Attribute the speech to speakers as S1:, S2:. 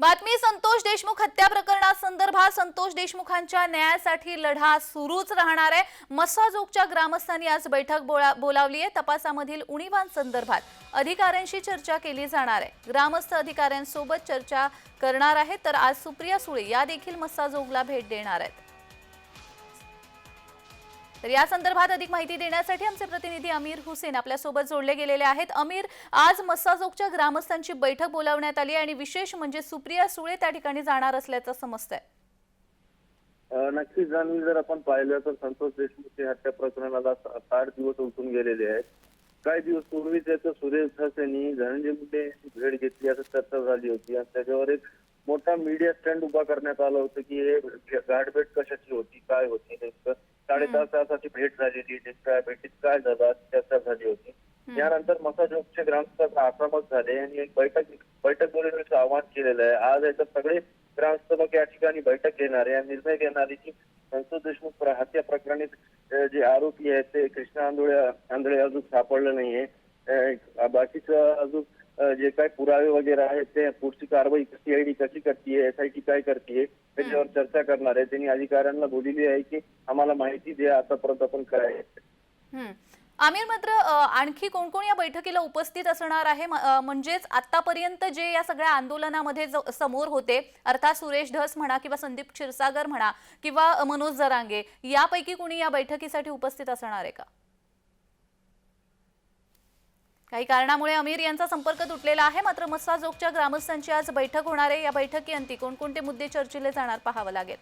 S1: बातमी संतोष देशमुख हत्या प्रकरणासंदर्भात संतोष देशमुखांच्या न्यायासाठी लढा सुरूच राहणार आहे. मस्साजोगच्या ग्रामस्थांनी आज बैठक बोला- बोलावली आहे. तपासामधील उणीवांसंदर्भात अधिकाऱ्यांशी चर्चा केली जाणार आहे. ग्रामस्थ अधिकाऱ्यांसोबत चर्चा करणार आहेत. तर आज सुप्रिया सुळे या देखील मस्साजोगला भेट देणार आहेत. तर या संदर्भात अधिक माहिती देण्यासाठी आमचे प्रतिनिधी अमीर हुसेन आपल्यासोबत जोडले गेलेले आहेत. अमीर आज मस्साजोगच्या ग्रामस्थांची बैठक बोलावण्यात आली आणि विशेष म्हणजे सुप्रिया सुळे त्या ठिकाणी जाणार असल्याचं समजतंय.
S2: अ, नक्कीच आणि जर आपण पाहिलं तर संतोष देशमुख हत्या प्रकरणाला साठ दिवस उलटून गेलेले आहेत. काही दिवस पूर्वी त्याचं सुरेश धस यांनी धनंजय मुंडे भेट घेतली असं चर्चा झाली होती. आणि त्याच्यावर एक मोठा मीडिया स्टँड उभा करण्यात आला होतं की हे गाठभेट कशाची होती काय होती नेमकं? साडेदहा तासाची भेट झालेली नेमक्या भेटीत काय झालं चर्चा झाली होती. यानंतर मसाजोगचे ग्रामस्थ आक्रमक झाले आणि एक बैठक बैठक बोलवण्याचं आवाहन केलेलं आहे. आज याच्यात सगळे ग्रामस्थ लोक या ठिकाणी बैठक घेणार आहे. आणि निर्णय घेणार की संतोष देशमुख हत्या प्रकरणी जे आरोपी आहेत ते कृष्णा आंधळे आंधळे अजून सापडलं नाहीये. बाकीचं अजून जे काय पुरावे वगैरे आहेत ते पुढची कारवाई सीआयडी कशी करते एसआयटी काय करते त्याच्यावर चर्चा करणार आहे. त्यांनी अधिकाऱ्यांना बोललेली आहे की आम्हाला माहिती द्या आतापर्यंत आपण काय
S1: हम्म. आमिर मात्र आणखी कोण कोण या बैठकीला उपस्थित असणार आहे? म्हणजेच आतापर्यंत जे या सगळ्या आंदोलनामध्ये समोर होते अर्थात सुरेश धस म्हणा किंवा संदीप क्षीरसागर म्हणा किंवा मनोज जरांगे यापैकी कोणी या बैठकीसाठी उपस्थित असणार आहे का? काही कारणामुळे अमीर यांचा संपर्क तुटलेला आहे. मात्र मस्साजोगच्या ग्रामस्थांची आज बैठक होणार आहे. या बैठकीअंती कोणकोणते मुद्दे चर्चिले जाणार पाहावं लागेल.